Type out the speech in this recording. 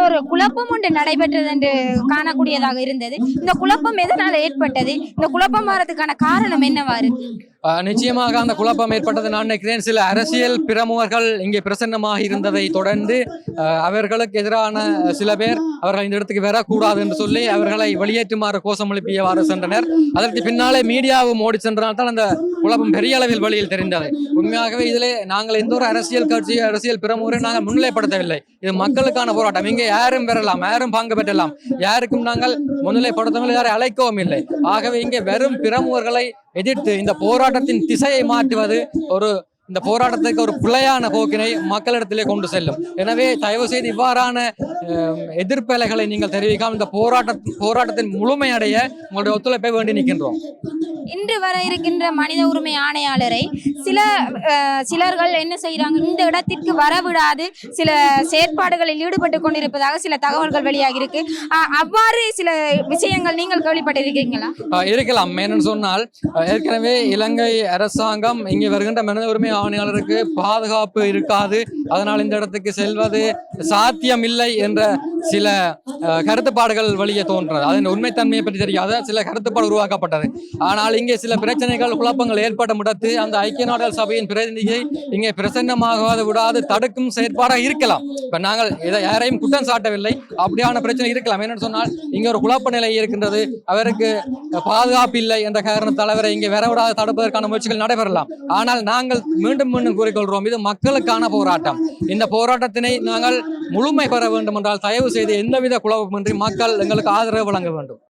ஒரு குழப்பம் ஒன்று நடைபெற்றது என்று காணக்கூடியதாக இருந்தது. இந்த குழப்பம் எதனால் ஏற்பட்டது? இந்த குழப்பம் வரதுக்கான காரணம் என்னவா இருக்கு நிச்சயமாக அந்த குழப்பம் ஏற்பட்டது. நான் நினைக்கிறேன் சில அரசியல் பிரமுகர்கள் இங்கே பிரசன்னமாக இருந்ததை தொடர்ந்து அவர்களுக்கு எதிரான சில பேர் அவர்கள் இந்த இடத்துக்கு வரக்கூடாது என்று சொல்லி அவர்களை வெளியேற்றுமாறு கோஷம் எழுப்பியவாறு சென்றனர் அதற்கு பின்னாலே மீடியாவும் ஓடி சென்றனால் தான் அந்த குழப்பம் பெரிய அளவில் வழியில் தெரிந்தது. உண்மையாகவே இதிலே நாங்கள் எந்த ஒரு அரசியல் கட்சி அரசியல் பிரமுகரை நாங்கள் முன்னிலைப்படுத்தவில்லை. இது மக்களுக்கான போராட்டம். இங்கே யாரும் பெறலாம் யாரும் பங்கு பெற்றலாம் யாருக்கும் நாங்கள் முன்னிலைப்படுத்தவங்களை யாரை அழைக்கவும் இல்லை. ஆகவே இங்கே வெறும் பிரமுகர்களை எதிர்த்து இந்த போராட்டத்தின் திசையை மாற்றுவது ஒரு இந்த போராட்டத்துக்கு ஒரு பிழையான போக்கினை மக்களிடத்திலே கொண்டு செல்லும். எனவே தயவு செய்து இவ்வாறான எதிர்ப்பலைகளை நீங்கள் தெரிவிக்காமல் இந்த போராட்ட போராட்டத்தின் முழுமையடைய உங்களுடைய ஒத்துழைப்பை வேண்டி நிற்கின்றோம். இன்று வர இருக்கின்ற மனித உரிமை ஆணையாளரை சில சிலர்கள் என்ன செய்றாங்க? இந்த இடத்திற்கு வரவிடாது. சில செயற்பாடுகளில் ஈடுபட்டு கொண்டிருப்பதாக சில தகவல்கள் வெளியாகி இருக்கு அவ்வாறு சில விஷயங்கள் நீங்கள் கேள்விப்பட்டிருக்கீங்களா? இருக்கலாம். என்னன்னு சொன்னால் ஏற்கனவே இலங்கை அரசாங்கம் இங்கே வருகின்ற மனித உரிமை ஆணையாளருக்கு பாதுகாப்பு இருக்காது. அதனால் இந்த இடத்துக்கு செல்வது சாத்தியம் இல்லை என்ற சில கருத்துப்பாடுகள் வெளியே தோன்றது அதன் உண்மைத்தன்மையை பற்றி தெரியாத சில கருத்துப்பாடு உருவாக்கப்பட்டது. ஆனால் இங்கே சில பிரச்சனைகள் குழப்பங்கள் ஏற்பட முடத்து அந்த ஐக்கிய நாடுகள் சபையின் பிரதிநிதியை இங்கே பிரசன்னமாகாது விடாது தடுக்கும் செயற்பாடாக இருக்கலாம். இப்போ நாங்கள் இதை யாரையும் குற்றம் சாட்டவில்லை. அப்படியான பிரச்சனை இருக்கலாம். என்னென்னு சொன்னால் இங்கே ஒரு குழப்ப நிலை இருக்கின்றது. அவருக்கு பாதுகாப்பு இல்லை என்ற காரணத்தால் அவரை இங்கே வரவிடாத தடுப்பதற்கான முயற்சிகள் நடைபெறலாம். ஆனால் நாங்கள் மீண்டும் மீண்டும் கூறிக்கொள்கிறோம் இது மக்களுக்கான போராட்டம். இந்த போராட்டத்தினை நாங்கள் முழுமை பெற வேண்டும் என்றால் தயவு செய்து எந்தவித குழப்பமின்றி மக்கள் எங்களுக்கு ஆதரவு வழங்க வேண்டும்.